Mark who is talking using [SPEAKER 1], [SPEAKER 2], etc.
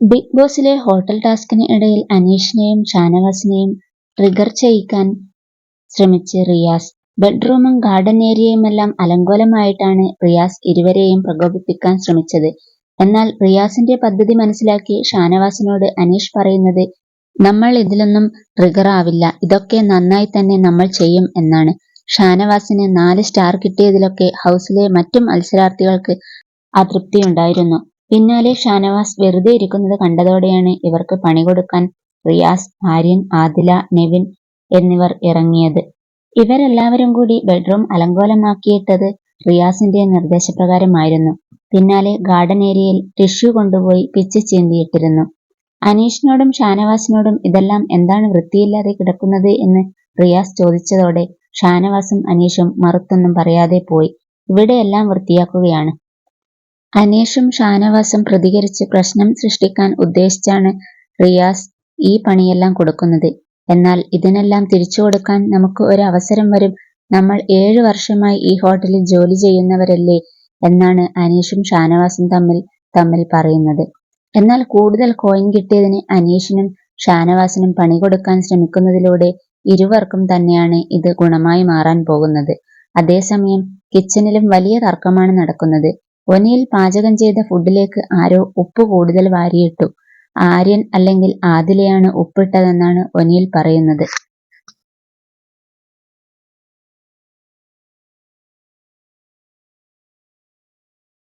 [SPEAKER 1] Big ബോസിലെ hotel ടാസ്കിന് ഇടയിൽ അനീഷിനെയും ഷാനവാസിനെയും trigger ചെയ്യിക്കാൻ ശ്രമിച്ച് റിയാസ്. ബെഡ്റൂമും ഗാർഡൻ ഏരിയയും എല്ലാം അലങ്കോലമായിട്ടാണ് റിയാസ് ഇരുവരെയും പ്രകോപിപ്പിക്കാൻ ശ്രമിച്ചത്. എന്നാൽ റിയാസിന്റെ പദ്ധതി മനസ്സിലാക്കി ഷാനവാസിനോട് അനീഷ് പറയുന്നത് നമ്മൾ ഇതിലൊന്നും ട്രിഗർ ആവില്ല, ഇതൊക്കെ നന്നായി തന്നെ നമ്മൾ ചെയ്യും എന്നാണ്. ഷാനവാസിന് നാല് സ്റ്റാർ കിട്ടിയതിലൊക്കെ ഹൗസിലെ മറ്റു മത്സരാർത്ഥികൾക്ക് അതൃപ്തിയുണ്ടായിരുന്നു. പിന്നാലെ ഷാനവാസ് വെറുതെ ഇരിക്കുന്നത് കണ്ടതോടെയാണ് ഇവർക്ക് പണി കൊടുക്കാൻ റിയാസ്, ആര്യൻ, ആദില, നെവിൻ എന്നിവർ ഇറങ്ങിയത്. ഇവരെല്ലാവരും കൂടി ബെഡ്റൂം അലങ്കോലമാക്കിയിട്ടത് റിയാസിന്റെ നിർദ്ദേശപ്രകാരമായിരുന്നു. പിന്നാലെ ഗാർഡൻ ഏരിയയിൽ ടിഷ്യൂ കൊണ്ടുപോയി പിച്ച് ചീന്തിയിട്ടിരുന്നു. അനീഷിനോടും ഷാനവാസിനോടും ഇതെല്ലാം എന്താണ് വൃത്തിയില്ലാതെ കിടക്കുന്നത് എന്ന് റിയാസ് ചോദിച്ചതോടെ ഷാനവാസും അനീഷും മറുത്തൊന്നും പറയാതെ പോയി ഇവിടെയെല്ലാം വൃത്തിയാക്കുകയാണ്. അനീഷും ഷാനവാസും പ്രതികരിച്ച് പ്രശ്നം സൃഷ്ടിക്കാൻ ഉദ്ദേശിച്ചാണ് റിയാസ് ഈ പണിയെല്ലാം കൊടുക്കുന്നത്. എന്നാൽ ഇതിനെല്ലാം തിരിച്ചുകൊടുക്കാൻ നമുക്ക് ഒരു അവസരം വരും, നമ്മൾ ഏഴ് വർഷമായി ഈ ഹോട്ടലിൽ ജോലി ചെയ്യുന്നവരല്ലേ എന്നാണ് അനീഷും ഷാനവാസും തമ്മിൽ തമ്മിൽ പറയുന്നത്. എന്നാൽ കൂടുതൽ കോയിൻ കിട്ടിയതിന് അനീഷിനും ഷാനവാസിനും പണി കൊടുക്കാൻ ശ്രമിക്കുന്നതിലൂടെ ഇരുവർക്കും തന്നെയാണ് ഇത് ഗുണമായി മാറാൻ പോകുന്നത്. അതേസമയം കിച്ചണിലും വലിയ തർക്കമാണ് നടക്കുന്നത്. ഒനിയിൽ പാചകം ചെയ്ത ഫുഡിലേക്ക് ആരോ ഉപ്പ് കൂടുതൽ വാരിയിട്ടു. ആര്യൻ അല്ലെങ്കിൽ ആദിലയാണ് ഉപ്പിട്ടതെന്നാണ് ഒനിയിൽ പറയുന്നത്.